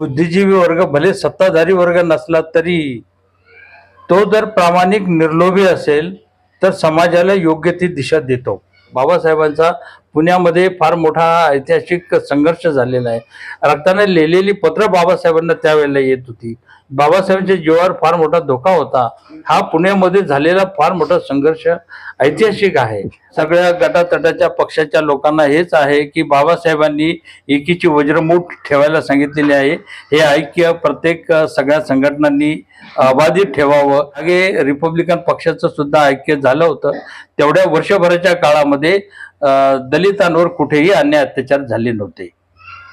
बुद्धिजीवी वर्ग भले सत्ताधारी वर्ग नसला तरी तो जर प्रामाणिक निर्लोभी असेल तर समाजाला योग्य ती दिशा देतो. बाबासाहेबांचा पुण्यामध्ये फार मोठा ऐतिहासिक संघर्ष झालेला आहे. रक्ताने लिहिलेली पत्र बाबासाहेबांना त्यावेळेला येत होती. बाबासाहेबांच्या जीवावर फार मोठा धोका होता. हा पुण्यामध्ये झालेला फार मोठा संघर्ष ऐतिहासिक आहे. सगळ्या गटातटाच्या पक्षाच्या लोकांना हेच आहे की बाबासाहेबांनी एकीची वज्रमूठ ठेवायला सांगितलेली आहे. हे ऐक्य प्रत्येक सगळ्या संघटनांनी अबाधित ठेवावं. मागे रिपब्लिकन पक्षाचं सुद्धा ऐक्य झालं होतं. तेवढ्या वर्षभराच्या काळामध्ये दलितांवर कुठेही अन्याय अत्याचार झाले नव्हते.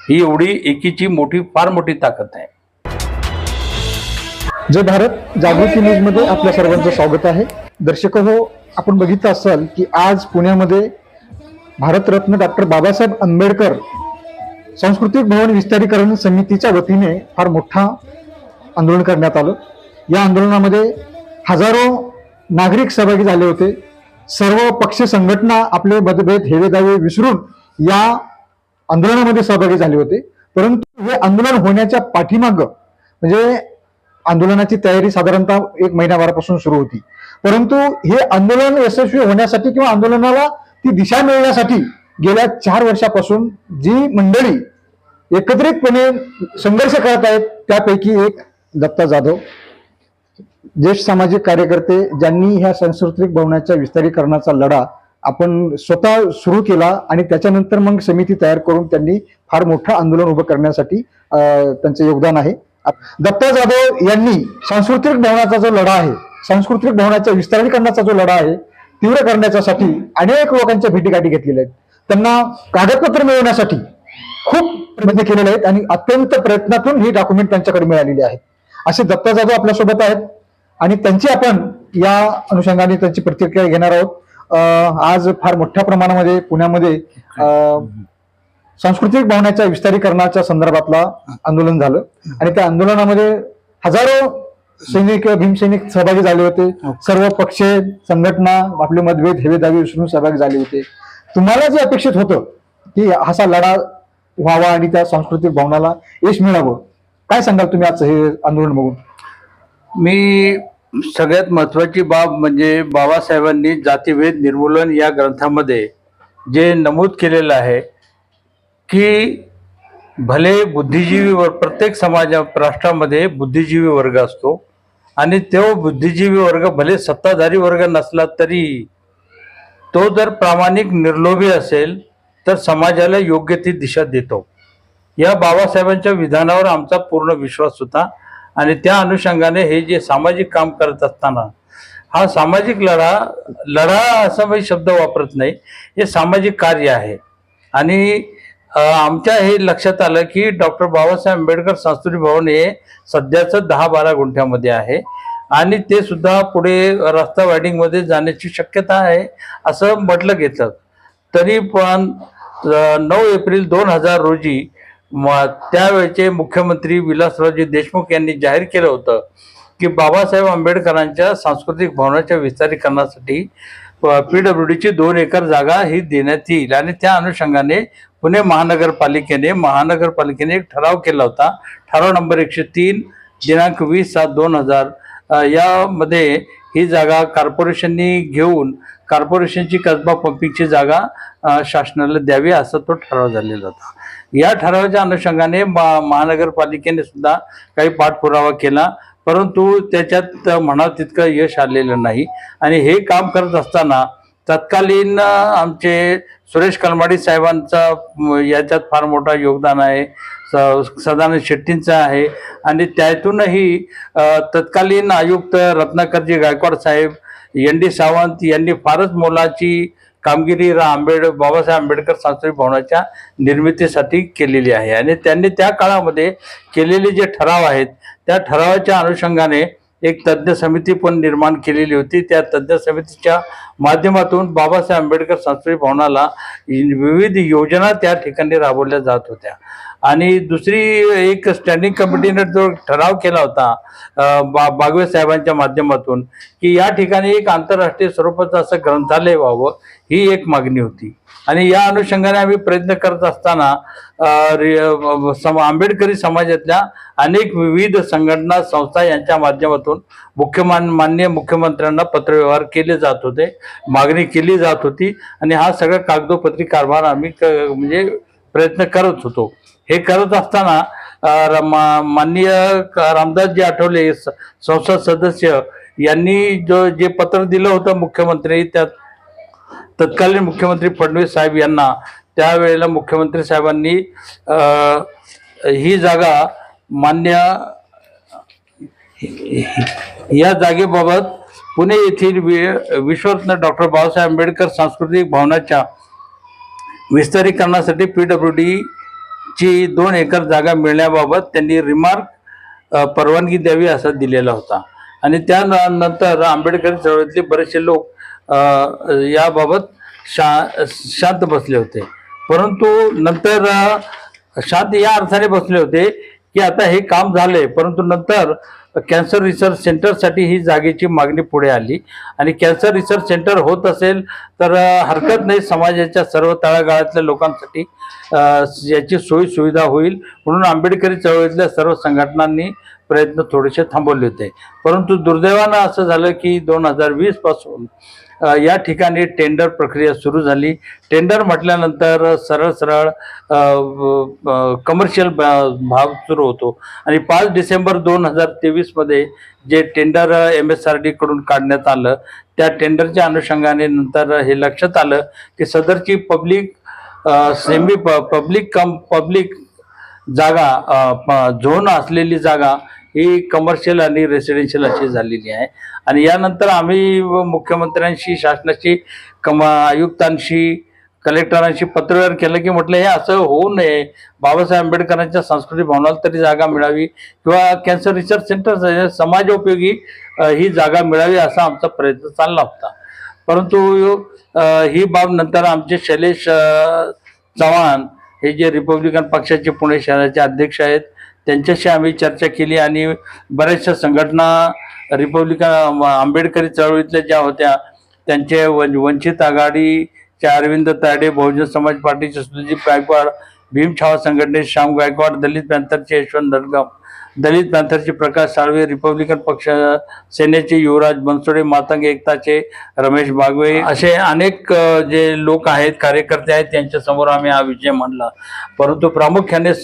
ही एवढी एकीची मोठी फार मोठी ताकद आहे. जय भारत. जागृती न्यूजमध्ये आपल्या सर्वांचं स्वागत आहे. दर्शक हो आपण बघितलं असाल की आज पुण्यामध्ये भारतरत्न डॉक्टर बाबासाहेब आंबेडकर सांस्कृतिक भवन विस्तारीकरण समितीच्या वतीने फार मोठा आंदोलन करण्यात आलं. या आंदोलनामध्ये हजारो नागरिक सहभागी झाले होते. सर्व पक्ष संघटना आपले मतभेद हेवेदावे विसरून या आंदोलनामध्ये सहभागी झाले होते. परंतु हे आंदोलन होण्याच्या पाठीमाग म्हणजे आंदोलनाची तयारी साधारणतः एक महिन्याभरापासून सुरू होती. परंतु हे आंदोलन यशस्वी होण्यासाठी किंवा आंदोलनाला ती दिशा मिळण्यासाठी गेल्या चार वर्षापासून जी मंडळी एकत्रितपणे संघर्ष करत आहेत त्यापैकी एक दत्ता जाधव. ज्येष्ठ सामाजिक कार्यकर्ते ज्यांनी ह्या सांस्कृतिक भवनाच्या विस्तारीकरणाचा लढा आपण स्वतः सुरू केला आणि त्याच्यानंतर मग समिती तयार करून त्यांनी फार मोठं आंदोलन उभं करण्यासाठी त्यांचं योगदान आहे. दत्ता जाधव यांनी सांस्कृतिक भवनाचा जो लढा आहे सांस्कृतिक भवनाच्या विस्तारीकरणाचा जो लढा आहे तीव्र करण्याच्यासाठी अनेक लोकांच्या भेटीगाठी घेतलेल्या आहेत. त्यांना कागदपत्र मिळवण्यासाठी खूप प्रयत्न केलेले आहेत आणि अत्यंत प्रयत्नातून ही डॉक्युमेंट त्यांच्याकडे मिळालेली आहेत असे दत्ता जाधव आपल्यासोबत आहेत. आणि त्यांची आपण या अनुषंगाने त्यांची प्रतिक्रिया घेणार आहोत. अं, आज फार मोठ्या प्रमाणामध्ये पुण्यामध्ये अं, सांस्कृतिक भवनाच्या विस्तारीकरणाच्या संदर्भातला आंदोलन झालं. आणि त्या आंदोलनामध्ये हजारो सैनिक भीमसैनिक सहभागी झाले होते. सर्व पक्ष संघटना आपले मतभेद हेवेदावे विसरून सहभागी झाले होते. तुम्हाला जे अपेक्षित होतं की असा लढा व्हावा आणि त्या सांस्कृतिक भवनाला यश मिळावं काय सांगाल तुम्ही आजचं हे आंदोलन बघून? मी सगळ्यात महत्त्वाची बाब म्हणजे बाबासाहेबांनी जातीभेद निर्मूलन या ग्रंथामध्ये जे नमूद केलेलं आहे की भले बुद्धिजीवी वर प्रत्येक समाजा राष्ट्रामध्ये बुद्धिजीवी वर्ग असतो आणि तो बुद्धिजीवी वर्ग भले सत्ताधारी वर्ग नसला तरी तो जर प्रामाणिक निर्लोभी असेल तर समाजाला योग्य ती दिशा देतो. या बाबासाहेबांच्या विधानावर आमचा पूर्ण विश्वास होता. आणि त्या अनुषंगाने हे जे सामाजिक काम करत असताना हा सामाजिक लढा लढा असा मी शब्द वापरत नाही हे सामाजिक कार्य आहे. आणि आमच्या हे लक्षात आलं की डॉक्टर बाबासाहेब आंबेडकर संस्कृती भवन हे सध्याचं दहा बारा गुंठ्यामध्ये आहे. आणि ते सुद्धा पुढे रस्ता वायडिंगमध्ये जाण्याची शक्यता आहे असं म्हटलं घेतलं तरी पण नऊ एप्रिल दोन हजार रोजी त्यावेळचे मुख्यमंत्री विलासरावजी देशमुख यांनी जाहीर केलं होतं की बाबासाहेब आंबेडकरांच्या सांस्कृतिक भवनाच्या विस्तारीकरणासाठी पी डब्ल्यू डीची दोन एकर जागा ही देण्यात येईल. आणि त्या अनुषंगाने पुणे महानगरपालिकेने महानगरपालिकेने एक ठराव केला होता. ठराव नंबर एकशे तीन दिनांक वीस सात दोन हजार यामध्ये ही जागा कॉर्पोरेशननी घेऊन कॉर्पोरेशनची कसबा पंपिंगची जागा शासनाला द्यावी असा तो ठराव झालेला होता. या ठरावाच्या अनुषंगाने मा महानगरपालिकेने सुद्धा काही पाठपुरावा केला. परंतु त्याच्यात म्हणा तितकं यश आलेलं नाही. आणि हे काम करत असताना तत्कालीन आमचे सुरेश कलमाडी साहेबांचा याच्यात फार मोठा योगदान आहे. स- सदानंद शेट्टींचं आहे. आणि त्यातूनही तत्कालीन आयुक्त रत्नाकरजी गायकवाड साहेब एन डी सावंत यांनी फारच मोलाची कामगिरी रा आंबेड बाबासाहेब आंबेडकर सांस्कृतिक भवनाच्या निर्मितीसाठी केलेली आहे. आणि त्यांनी त्या काळामध्ये केलेले जे ठराव आहेत त्या ठरावाच्या अनुषंगाने एक तज्ज्ञ समिती पण निर्माण केलेली होती. त्या तज्ज्ञ समितीच्या माध्यमातून बाबासाहेब आंबेडकर सांस्कृतिक भवनाला विविध योजना त्या ठिकाणी राबवल्या जात होत्या. आणि दुसरी एक स्टँडिंग कमिटीने जो ठराव केला होता बा बागवे साहेबांच्या माध्यमातून की या ठिकाणी एक आंतरराष्ट्रीय स्वरूपाचं असं ग्रंथालय व्हावं ही एक मागणी होती. आणि या अनुषंगाने आम्ही प्रयत्न करत असताना रि- सम आंबेडकरी समाजातल्या अनेक विविध संघटना संस्था यांच्या माध्यमातून मुख्यमान मान्य मुख्यमंत्र्यांना पत्रव्यवहार केले जात होते मागणी केली जात होती. आणि हा सगळा कागदोपत्री कारभार आम्ही क म्हणजे प्रयत्न करत होतो. हे करत असताना र- मा- माननीय रामदासजी आठवले स- संसद सदस्य यांनी जो जे पत्र दिलं होतं मुख्यमंत्री त्यात तत्कालीन मुख्यमंत्री फडणवीस साहेब यांना त्यावेळेला मुख्यमंत्री साहेबांनी ही जागा मान्य या जागेबाबत पुणे येथील वि- विश्वरत्न डॉक्टर बाबासाहेब आंबेडकर सांस्कृतिक भवनाच्या विस्तारीकरणासाठी पी डब्ल्यू डी ची दोन एकर जागा मिळण्याबाबत त्यांनी रिमार्क परवानगी द्यावी असा दिलेला होता. आणि त्यानंतर आंबेडकर चळवळीतले बरेचसे लोक याबाबत शा शांत बसले होते. परंतु नंतर शांत या अर्थाने बसले होते की आता हे काम झाले परंतु नंतर कॅन्सर रिसर्च सेंटरसाठी ही जागेची मागणी पुढे आली. आणि कॅन्सर रिसर्च सेंटर होत असेल तर हरकत नाही. समाजाच्या सर्व तळागाळातल्या लोकांसाठी याची सोयी सुविधा होईल. म्हणून आंबेडकरी चळवळीतल्या सर्व संघटनांनी प्रयत्न थोडेसे थांबवले होते. परंतु दुर्दैवानं असं झालं की दोन हजार वीसपासून या ठिकाणी टेंडर प्रक्रिया सुरू झाली. टेंडर म्हटल्यानंतर सरळ सरळ कमर्शियल भाव सुरू होतो. आणि पाच डिसेंबर दोन हजार तेवीसमध्ये जे टेंडर एम एस आर डीकडून काढण्यात आलं त्या टेंडरच्या अनुषंगाने नंतर हे लक्षात आलं की सदरची public semi public cum public जागा प- झोन असलेली जागा ही कमर्शियल आणि रेसिडेन्शियल अशी झालेली आहे. आणि यानंतर आम्ही व मुख्यमंत्र्यांशी शासनाशी कम आयुक्तांशी कलेक्टरांशी पत्रव्यवहार केलं की म्हटलं हे असं होऊ नये. बाबासाहेब आंबेडकरांच्या सांस्कृतिक भवनाला तरी जागा मिळावी किंवा कॅन्सर रिसर्च सेंटर समाजोपयोगी ही जागा मिळावी असा आमचा प्रयत्न चालला होता. परंतु ही बाब नंतर आमचे शैलेश चव्हाण हे जे रिपब्लिकन पक्षाचे पुणे शहराचे अध्यक्ष आहेत त्यांच्याशी आम्ही चर्चा केली आणि बऱ्याचशा संघटना रिपब्लिकन आंबेडकरी चळवळीतल्या ज्या होत्या त्यांचे वन वंचित आघाडीच्या अरविंद तायडे बहुजन समाज पार्टीचे सुजित गायकवाड भीमछावा संघटनेचे श्याम गायकवाड दलित पॅंथरचे यशवंत दडगाव दलित पॅन्थरचे प्रकाश साळवे रिपब्लिकन पक्ष सेनेचे युवराज बनसोडे मातंग एकताचे रमेश बागवे असे अनेक जे लोक आहेत कार्यकर्ते आहेत त्यांच्यासमोर आम्ही हा विषय मांडला. परंतु प्रामुख्याने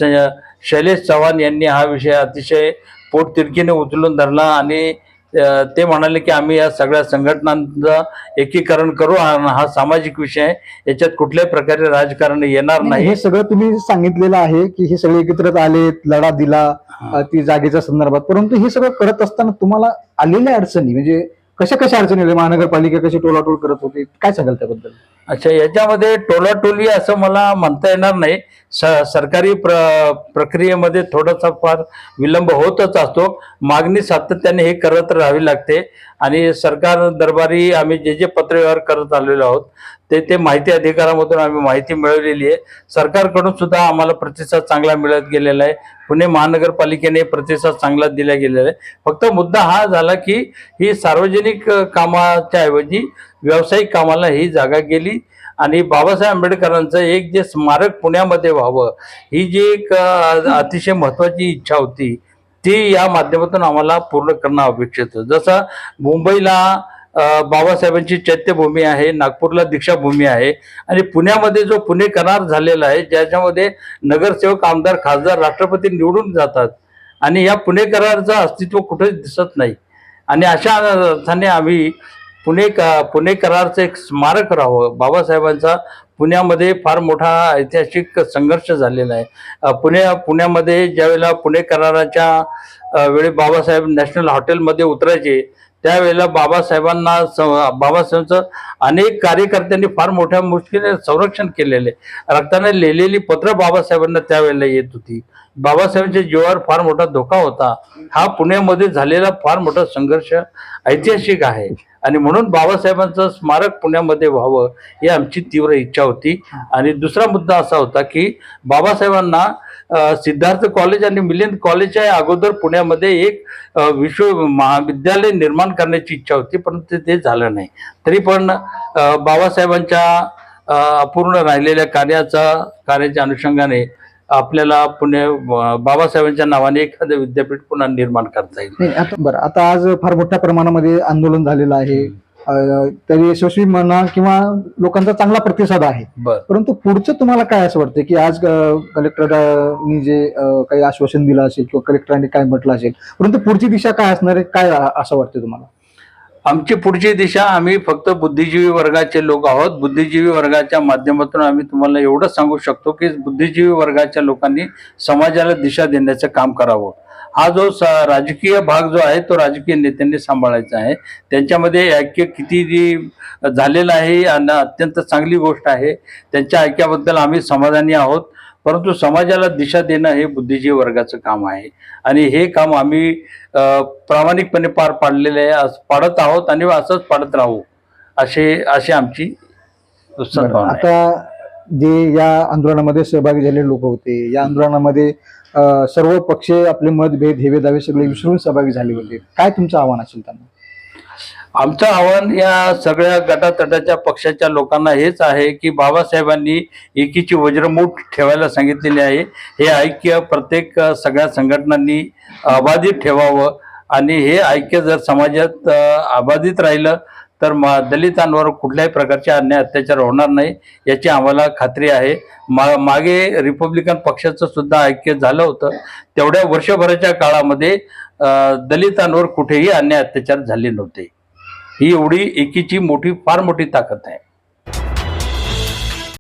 शैलेश चव्हाण यांनी हा विषय अतिशय पोटतिरकीने उचलून धरला आणि ते म्हणाले की आम्ही या सगळ्या संघटनांचं एकीकरण करू आणि हा सामाजिक विषय आहे. याच्यात कुठल्याही प्रकारे राजकारण येणार नाही हे सगळं तुम्ही सांगितलेलं आहे की हे सगळे एकत्रित आले लढा दिला ती जागेच्या संदर्भात. परंतु हे सगळं करत असताना तुम्हाला आलेल्या अडचणी म्हणजे कशा कशा अडचणी आल्या? महानगरपालिका कशी टोलाटोल करत होती? काय सांगाल त्याबद्दल? अच्छा याच्यामध्ये टोलाटोली असं मला म्हणता येणार नाही. स सरकारी प्र प्रक्रियेमध्ये थोडासा फार विलंब होतच असतो. मागणी सातत्याने हे करत राहावी लागते. आणि सरकार दरबारी आम्ही जे जे पत्रव्यवहार करत आलेलो आहोत ते ते माहिती अधिकारामधून आम्ही माहिती मिळवलेली आहे. सरकारकडून सुद्धा आम्हाला प्रतिसाद चांगला मिळत गेलेला आहे. पुणे महानगरपालिकेने प्रतिसाद चांगला दिला गेलेला आहे. फक्त मुद्दा हा झाला की ही सार्वजनिक कामाच्या ऐवजी व्यावसायिक कामाला ही जागा गेली आणि बाबासाहेब आंबेडकरांचं एक जे स्मारक पुण्यामध्ये व्हावं ही जी एक अतिशय महत्वाची इच्छा होती ती या माध्यमातून आम्हाला पूर्ण करणं अपेक्षित होतं. जसं मुंबईला बाबासाहेबांची चैत्यभूमी आहे नागपूरला दीक्षाभूमी आहे. आणि पुण्यामध्ये जो पुणे करार झालेला आहे ज्याच्यामध्ये नगरसेवक आमदार खासदार राष्ट्रपती निवडून जातात. आणि या पुणे करारचं अस्तित्व कुठेच दिसत नाही. आणि अशा अर्थाने आम्ही पुणे का पुणे करारचं एक स्मारक राहावं. बाबासाहेबांचा पुण्यामध्ये फार मोठा ऐतिहासिक संघर्ष झालेला आहे. पुणे पुण्यामध्ये ज्यावेळेला पुणे कराराच्या वेळी बाबासाहेब नॅशनल हॉटेलमध्ये उतरायचे त्यावेळेला बाबासाहेबांना स बाबासाहेबांचं अनेक कार्यकर्त्यांनी फार मोठ्या मुश्किलीने संरक्षण केलेले. रक्ताने लिहिलेली पत्र बाबासाहेबांना त्यावेळेला येत होती. बाबासाहेबांच्या जीवावर फार मोठा धोका होता. हा पुण्यामध्ये झालेला फार मोठा संघर्ष ऐतिहासिक आहे. आणि म्हणून बाबासाहेबांचं स्मारक पुण्यामध्ये व्हावं ही आमची तीव्र इच्छा होती. आणि दुसरा मुद्दा असा होता की बाबासाहेबांना सिद्धार्थ कॉलेज आणि मिलिंद कॉलेजच्या अगोदर पुण्यामध्ये एक विश्व महाविद्यालय निर्माण करण्याची इच्छा होती परंतु ते झालं नाही. तरी पण बाबासाहेबांच्या अपूर्ण राहिलेल्या कार्याचा कार्याच्या अनुषंगाने आपल्याला पुणे बाबासाहेबांच्या नावाने एखादं विद्यापीठ पुन्हा निर्माण करता येईल. बरं आता आज फार मोठ्या प्रमाणामध्ये आंदोलन झालेलं आहे. तरी यशस्वी म्हणा किंवा लोकांचा चांगला प्रतिसाद आहे. बर. परंतु पुढचं तुम्हाला काय असं वाटतं की आज कलेक्टरांनी जे काही आश्वासन दिलं असेल किंवा कलेक्टरांनी काय म्हटलं असेल परंतु पुढची दिशा काय असणार आहे? काय असं वाटतं तुम्हाला? आमची पुढची दिशा आम्ही फक्त बुद्धिजीवी वर्गाचे लोक आहोत. बुद्धिजीवी वर्गाच्या माध्यमातून आम्ही तुम्हाला एवढं सांगू शकतो की बुद्धिजीवी वर्गाच्या लोकांनी समाजाला दिशा देण्याचं काम करावं. हा जो राजकीय भाग जो आहे तो राजकीय नेत्यांनी सांभाळायचा आहे. त्यांच्यामध्ये ऐक्य किती जी झालेलं आहे आणि अत्यंत चांगली गोष्ट आहे. त्यांच्या ऐक्याबद्दल आम्ही समाधानी आहोत. परंतु समाजाला दिशा देणं हे बुद्धिजीवी वर्गाचं काम आहे. आणि हे काम आम्ही प्रामाणिकपणे पार पाडलेले आहे असं पाडत आहोत आणि असंच पाडत राहू असे अशी आमची आता जे या आंदोलनामध्ये सहभागी झालेले लोक होते या आंदोलनामध्ये सर्व पक्ष आपले मतभेद हेवे दावे सगळे विसरून सहभागी झाले होते. काय तुमचं आव्हान असेल त्यांना? आमचं आव्हान या सगळ्या गटातटाच्या पक्षाच्या लोकांना हेच आहे की बाबासाहेबांनी एकीची वज्रमूठ ठेवायला सांगितलेली आहे. हे ऐक्य प्रत्येक सगळ्या संघटनांनी अबाधित ठेवावं. आणि हे ऐक्य जर समाजात अबाधित राहिलं तर मा दलितांवर कुठल्याही प्रकारचे अन्याय अत्याचार होणार नाही याची आम्हाला खात्री आहे. मा मागे रिपब्लिकन पक्षाचं सुद्धा ऐक्य झालं होतं. तेवढ्या वर्षभराच्या काळामध्ये दलितांवर कुठेही अन्याय अत्याचार झाले नव्हते. ही एवढी एकीची मोठी फार मोठी ताकद आहे.